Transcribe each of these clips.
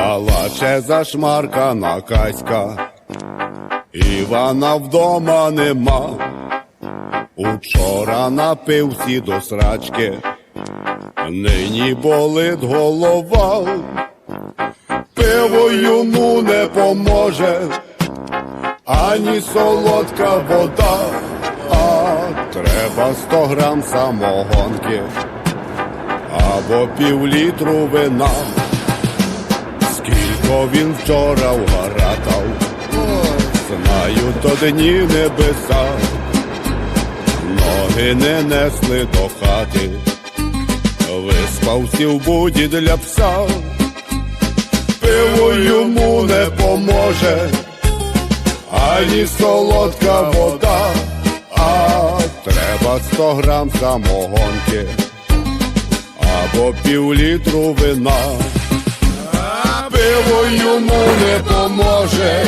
Палаче зашмаркана каська, Івана вдома нема. Учора напився до срачки, нині болить голова. Пиво йому не поможе, ані солодка вода, а треба сто грам самогонки або півлітру вина. Скілько він вчора вгаратав, знаю, то дні небеса, ноги не несли до хати, виспався в буді для пса, пиво йому не поможе, ані солодка вода, а треба сто грам самогонки. Або півлітру вина пиво йому не поможе,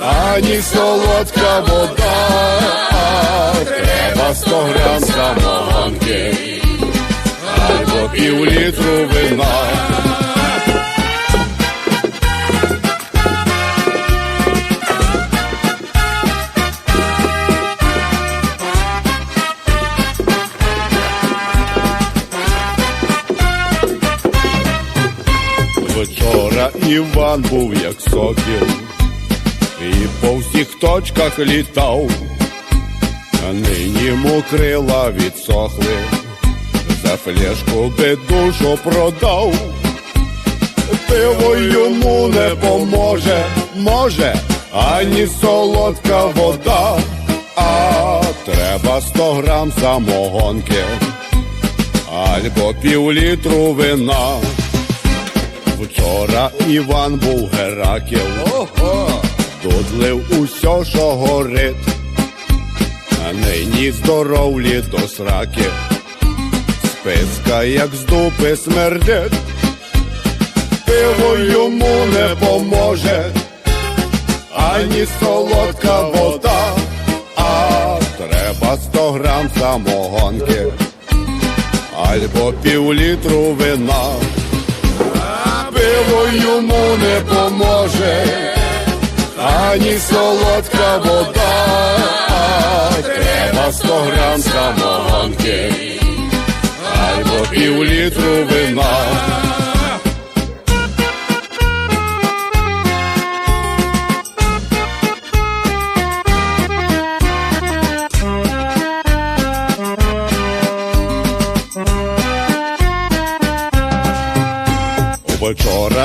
ані солодка вода, треба сто грам самогонки, або півлітру вина. Іван був як сокіл, і по всіх точках літав, а нині йому крила відсохли, за флешку би душу продав, пиво йому не поможе, може, ані солодка вода, а треба сто грам самогонки, або півлітру вина. Вчора Іван був Гераків, додлив усьо, що горить, а нині здоровлі до сраки, списка, як з дупи смердить, пиво йому не поможе, ані солодка вода, а треба сто грам самогонки, або півлітру вина пиво йому не поможе, ані солодка вода, треба сто грам самогонки, або півлітру вина.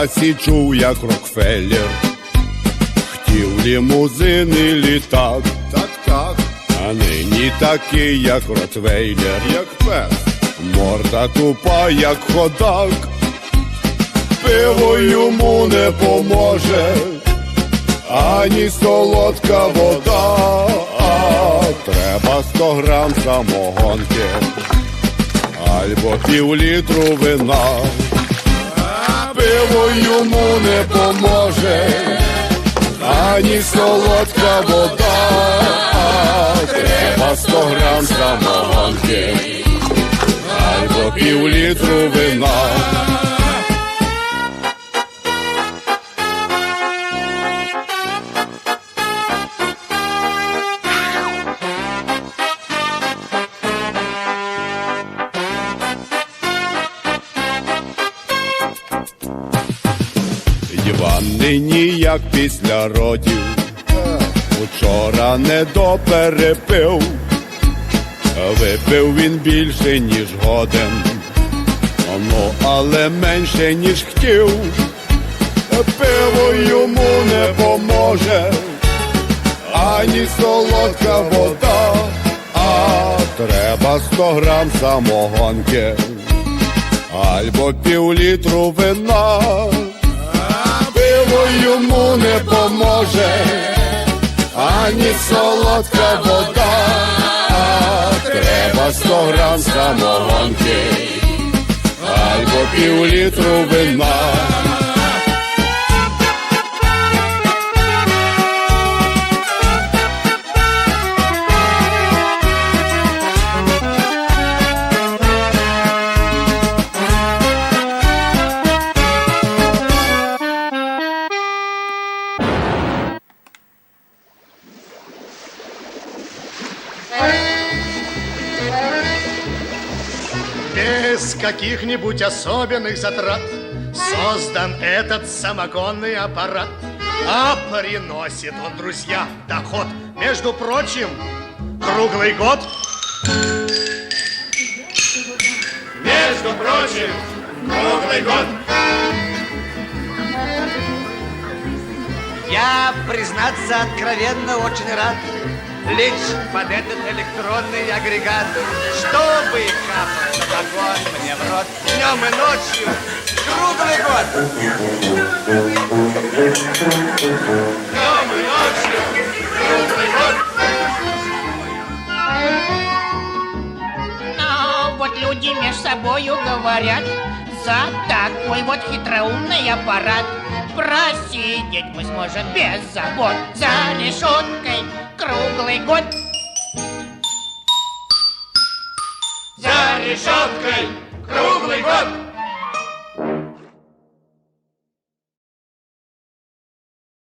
Січув, як Рокфеллер, хотів лімузини літак, так, так, а нині такий, як Ротвейлер, як пес, морда тупа, як ходак, пиво йому не поможе, ані солодка вода, а треба сто грам самогонки, або півлітру вина пиво йому не поможе, ані солодка вода, треба сто грам самогонки, або півлітру вина. Нині як після родів, учора не доперепив, випив він більше, ніж годен, ну, але менше, ніж хотів, пиво йому не поможе, ані солодка вода, а треба сто грам самогонки, або півлітру вина йому не поможе, ані солодка вода, а треба сто грам самогонки, або півлітру вина. Каких-нибудь особенных затрат Создан этот самогонный аппарат. А приносит он, друзья, доход. Между прочим, круглый год. Между прочим, круглый год. Я, признаться, откровенно очень рад Лечь под этот электронный агрегат Чтобы капал самогон мне в рот. Днем и ночью. Круглый год Днем и ночью, круглый год А вот люди между собою говорят За такой вот хитроумный аппарат. Просидеть мы сможем без забот. За решеткой круглый год